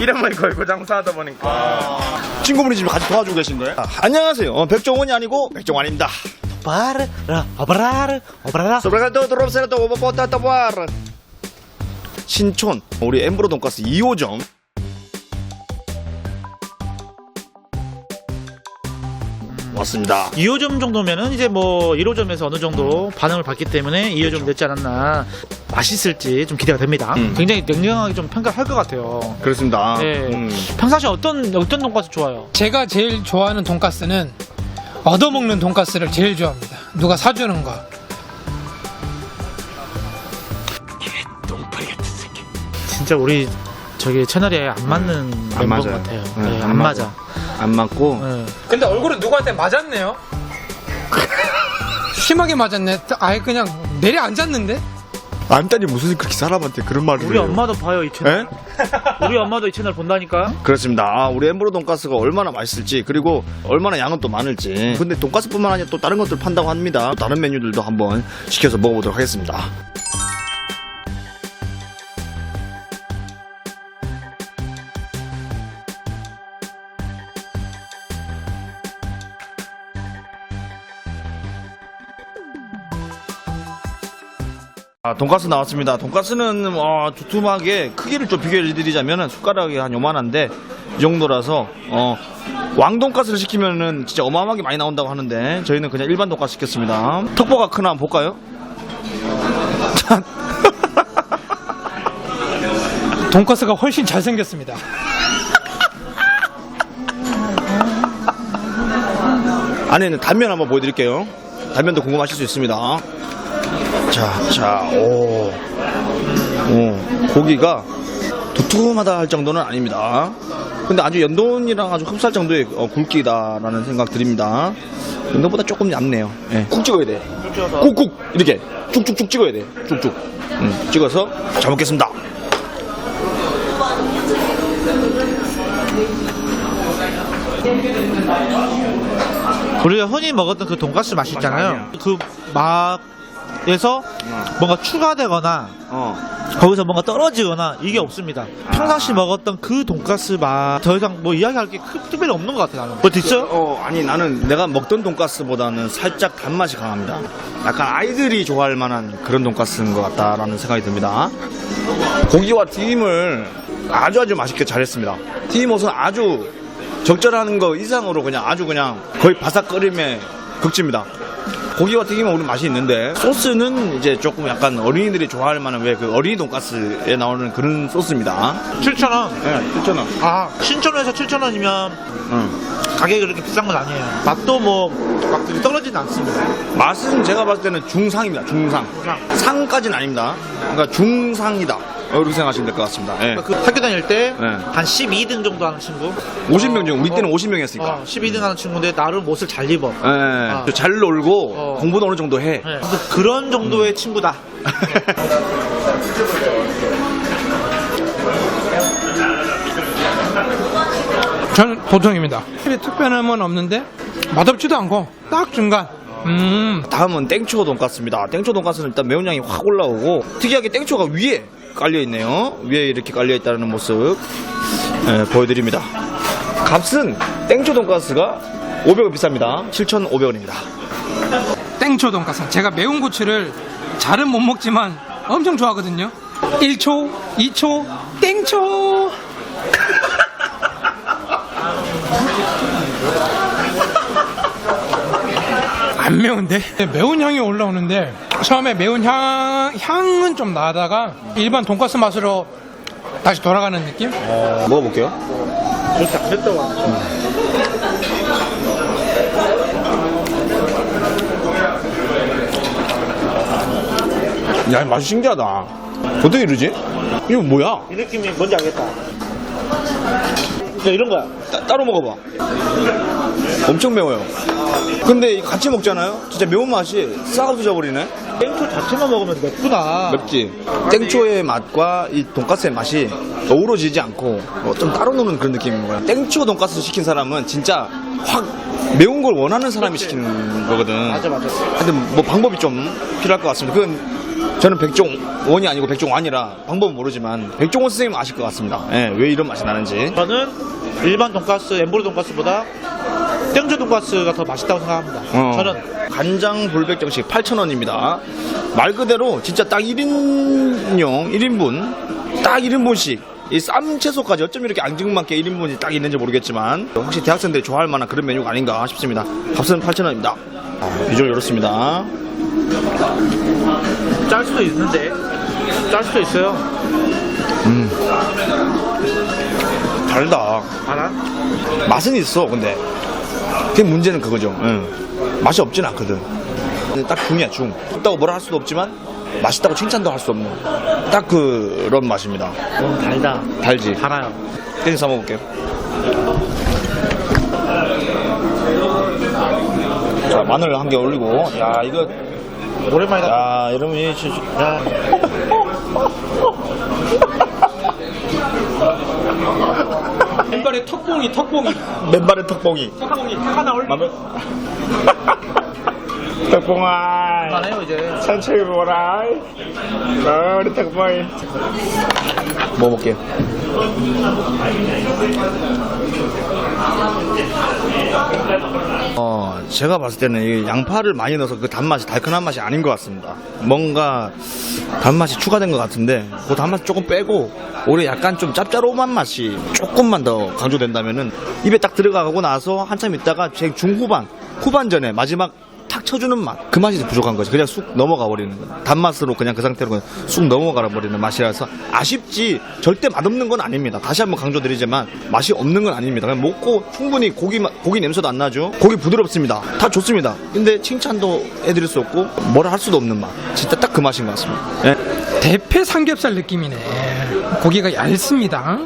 이름을 걸고 장사하다 보니까 친구분이 지금 같이 도와주고 계신 거예요? 아, 안녕하세요. 어, 백종원이 아니고. 바르 라 오브라르 오브라라 바르. 신촌 우리 엠브로 돈가스 2호점 왔습니다. 2호점 정도면은 이제 뭐 1호점에서 어느 정도 반응을 받기 때문에 2호점 냈지 않았나 맛있을지 좀 기대가 됩니다. 음. 굉장히 냉정하게 좀 평가할 것 같아요. 그렇습니다. 네. 음. 평상시 어떤 어떤 돈가스 좋아요? 제가 제일 좋아하는 돈가스는 얻어먹는 돈가스를 제일 좋아합니다. 누가 사주는 거. 진짜 우리 저기 채널에 안 맞는 멤버 맞아요. 같아요. 네, 네, 안안 맞아. 맞아. 안 맞고 네. 근데 얼굴은 누구한테 맞았네요. 심하게 맞았네. 아예 그냥 내려 앉았는데? 안단이 무슨 그렇게 사람한테 그런 말을 우리 해요? 엄마도 봐요 이 채널. 우리 엄마도 이 채널 본다니까. 그렇습니다. 아, 우리 엠브로 돈가스가 얼마나 맛있을지 그리고 얼마나 양은 또 많을지. 근데 돈가스뿐만 아니라 또 다른 것들 판다고 합니다. 또 다른 메뉴들도 한번 시켜서 먹어보도록 하겠습니다. 아, 돈가스 나왔습니다. 돈가스는 어, 두툼하게 크기를 좀 비교해드리자면 숟가락이 한 요만한데 이 정도라서 어, 왕돈가스를 시키면은 진짜 어마어마하게 많이 나온다고 하는데 저희는 그냥 일반 돈가스 시켰습니다. 턱보가 크나 한번 볼까요? 돈가스가 훨씬 잘생겼습니다. 안에는 단면 한번 보여드릴게요. 단면도 궁금하실 수 있습니다. 자, 자, 오, 오, 고기가 두툼하다 할 정도는 아닙니다. 근데 아주 연돈이랑 아주 흡사할 정도의 어, 굵기다라는 생각 드립니다. 연돈보다 조금 얇네요. 예, 쿡 찍어야 돼. 꾹꾹 이렇게 쭉쭉쭉 찍어야 돼. 쭉쭉. 음, 찍어서 잘 먹겠습니다. 우리가 흔히 먹었던 그 돈가스 맛이 있잖아요. 그맛 에서 뭔가 추가되거나 어. 거기서 뭔가 떨어지거나 이게 없습니다. 평상시 먹었던 그 돈가스 맛 더 이상 뭐 이야기할 게 크- 특별히 없는 것 같아 나는. 뭐 있어요? 어, 아니 나는 내가 먹던 돈가스보다는 살짝 단맛이 강합니다. 약간 아이들이 좋아할 만한 그런 돈가스인 것 같다라는 생각이 듭니다. 고기와 튀김을 아주 아주 맛있게 잘했습니다. 튀김옷은 아주 적절한 거 이상으로 그냥 아주 그냥 거의 바삭거림의 극치입니다. 고기와 튀김은 우리 맛이 있는데 소스는 이제 조금 약간 어린이들이 좋아할 만한 왜 그 어린이 돈가스에 나오는 그런 소스입니다. 7,000원. 네, 7,000원. 아, 신촌에서 7,000원이면 응. 가격이 그렇게 비싼 건 아니에요. 맛도 뭐막 그렇게 떨어지진 않습니다. 맛은 제가 봤을 때는 중상입니다. 중상. 중상. 상까지는 아닙니다. 그러니까 중상이다. 어, 이렇게 생각하시면 될 것 같습니다. 예. 그 학교 다닐 때 네. 한 12등 정도 하는 친구. 50명 중 우리 때는 어. 50명이었으니까. 어, 12등 하는 친구인데 나름 옷을 잘 입어. 예. 아. 잘 놀고 어. 공부도 어느 정도 해. 네. 그래서 그런 정도의 친구다. 저는 보통입니다. 특별히 특별함은 없는데 맛없지도 않고 딱 중간. 음, 다음은 땡초 돈가스입니다. 땡초 돈가스는 일단 매운 양이 확 올라오고 특이하게 땡초가 위에 깔려 있네요. 위에 이렇게 깔려 있다는 모습 예, 보여드립니다. 값은 땡초 돈가스가 500원 비쌉니다. 7,500원입니다. 땡초 돈가스. 제가 매운 고추를 잘은 못 먹지만 엄청 좋아하거든요. 1초, 2초, 땡초. 안 매운데? 매운 향이 올라오는데 처음에 매운 향, 향은 좀 나다가 일반 돈가스 맛으로 다시 돌아가는 느낌? 먹어볼게요. 야, 맛이 신기하다. 어떻게 이러지? 이거 뭐야? 이 느낌이 뭔지 알겠다. 이런 거야. 따, 따로 먹어봐. 엄청 매워요. 근데 같이 먹잖아요? 진짜 매운맛이 싹 없어져 버리네? 땡초 자체만 먹으면 맵구나. 맵지? 땡초의 맛과 이 돈가스의 맛이 어우러지지 않고 어, 좀 따로 노는 그런 느낌인 거야. 땡초 돈가스 시킨 사람은 진짜 확 매운 걸 원하는 사람이 시키는 거거든. 맞아 맞아. 근데 뭐 방법이 좀 필요할 것 같습니다. 그건 저는 백종원이 아니고 백종환이라 방법은 모르지만 백종원 선생님 아실 것 같습니다. 예, 왜 이런 맛이 나는지. 저는 일반 돈가스, 엠보르 돈가스보다 땡주 돈가스가 더 맛있다고 생각합니다. 어. 저는 간장 불백 정식 8,000원입니다. 말 그대로 진짜 딱 1인용 1인분 딱 1인분씩 이 쌈 채소까지 어쩜 이렇게 앙증맞게 1인분이 딱 있는지 모르겠지만 혹시 대학생들이 좋아할 만한 그런 메뉴가 아닌가 싶습니다. 값은 8,000원입니다. 아, 비주얼 이렇습니다. 짤 수도 있는데 짤 수도 있어요. 달다. 알아? 맛은 있어 근데 그게 문제는 그거죠 응. 맛이 없진 않거든 딱 중이야 중 없다고 뭐라 할 수도 없지만 맛있다고 칭찬도 할 수 없는 딱 그런 맛입니다 너무 달다. 달지 달아요. 깻잎 싸 먹을게요 자 마늘 한 개 올리고 야 이거 오랜만이다. 야 이러면 진짜 야, 턱봉이 턱봉이. 맨발의 턱봉이. 턱봉이. 하나 올리 마 늘 턱봉아 그만해요 이제. 천천히 먹어라. 어, 우리 닭발. 먹어볼게요. 어, 제가 봤을 때는 이 양파를 많이 넣어서 그 단맛이 달큰한 맛이 아닌 것 같습니다. 뭔가 단맛이 추가된 것 같은데 그 단맛 조금 빼고 올해 약간 좀 짭짤한 맛이 조금만 더 강조된다면은 입에 딱 들어가고 나서 한참 있다가 제 중후반 후반전에 마지막 탁 쳐주는 맛. 그 맛이 부족한 거지. 그냥 쑥 넘어가 버리는 거. 단맛으로 그냥 그 상태로 그냥 쑥 넘어가 버리는 맛이라서 아쉽지. 절대 맛없는 건 아닙니다. 다시 한번 강조드리지만 맛이 없는 건 아닙니다. 그냥 먹고 충분히 고기 맛- 고기 냄새도 안 나죠. 고기 부드럽습니다. 다 좋습니다. 근데 칭찬도 해드릴 수 없고 뭐라 할 수도 없는 맛. 진짜 딱 그 맛인 것 같습니다. 예. 대패 삼겹살 느낌이네 고기가 얇습니다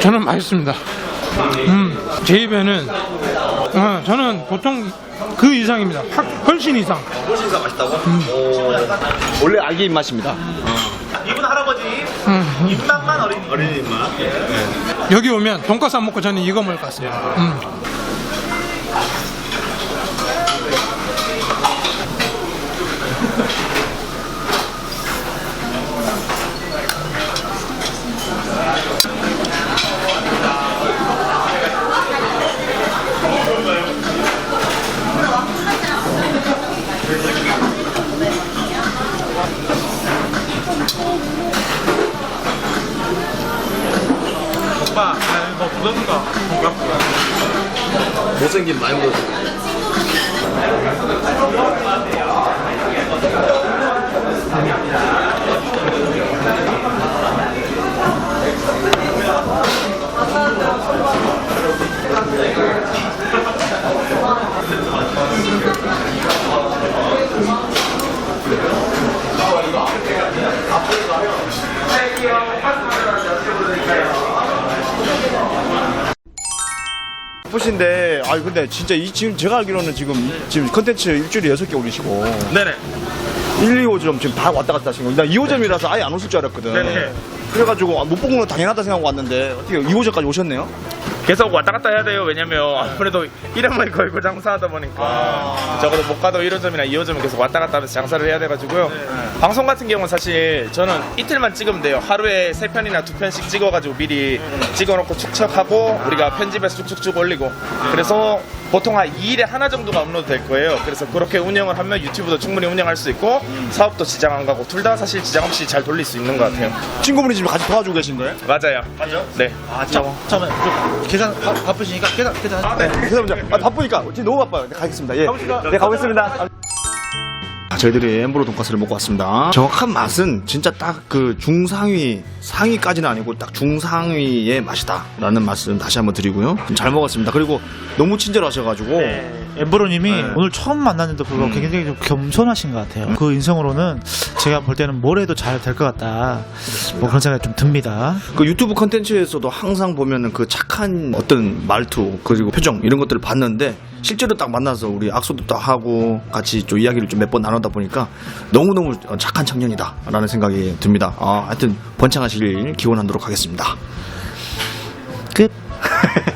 저는 맛있습니다 음, 제 입에는 어, 저는 보통 그 이상입니다 확- 훨씬 이상 훨씬 더 맛있다고? 원래 알게 입맛입니다. 이분 할아버지, 음, 입맛만 어린. 어린이 입맛. 여기 오면 돈가스 안 먹고 저는 이거 먹을 것 같습니다 음. 오빠, 나 이거 부담가. 못생긴 많이 먹어. 바쁘신데, 아 근데 진짜 이 지금 제가 알기로는 지금 지금 컨텐츠 일주일에 여섯 개 올리시고 네네. 1, 2호점 지금 다 왔다 갔다 하신 거. 나 2호점이라서 아예 안 오실 줄 알았거든. 네네. 그래가지고 아, 못본건 당연하다 생각하고 왔는데 어떻게 2호점까지 오셨네요? 계속 왔다 갔다 해야 돼요. 왜냐면 아무래도 이름을 걸고 장사하다 보니까 적어도 못 가도 1호점이나 2호점은 계속 왔다 갔다 하면서 장사를 해야 돼가지고요. 방송 같은 경우는 사실 저는 이틀만 찍으면 돼요. 하루에 세 편이나 두 편씩 찍어가지고 미리 찍어놓고 축척하고 우리가 편집해서 쭉쭉쭉 올리고 그래서 보통 한 2일에 하나 정도가 업로드 될 거예요. 그래서 그렇게 운영을 하면 유튜브도 충분히 운영할 수 있고 사업도 지장 안 가고 둘 다 사실 지장 없이 잘 돌릴 수 있는 것 같아요. 친구분이 지금 같이 도와주고 계신 거예요? 맞아요. 맞죠? 네. 아, 자, 잠깐만. 좀 계산 바, 바쁘시니까 계산 계산. 아, 네. 죄송합니다. 아, 바쁘니까 지금 너무 바빠요. 네, 가겠습니다. 예. 네, 가보겠습니다. 아, 저희들이 엠브로 돈가스를 먹고 왔습니다. 정확한 맛은 진짜 딱 그 중상위, 상위까지는 아니고 딱 중상위의 맛이다. 라는 말씀 다시 한번 드리고요. 잘 먹었습니다. 그리고 너무 친절하셔가지고. 엠브로님이 네. 오늘 처음 만났는데 불구하고 음. 굉장히 좀 겸손하신 것 같아요. 그 인성으로는 제가 볼 때는 뭘 해도 잘 될 것 같다. 뭐 그런 생각이 좀 듭니다. 그 유튜브 컨텐츠에서도 항상 보면은 그 착한 어떤 말투 그리고 표정 이런 것들을 봤는데 실제로 딱 만나서 우리 악수도 딱 하고 같이 좀 이야기를 좀 몇 번 나누다 보니까 너무너무 착한 청년이다 라는 생각이 듭니다. 아, 하여튼 번창하시길 기원하도록 하겠습니다. 끝.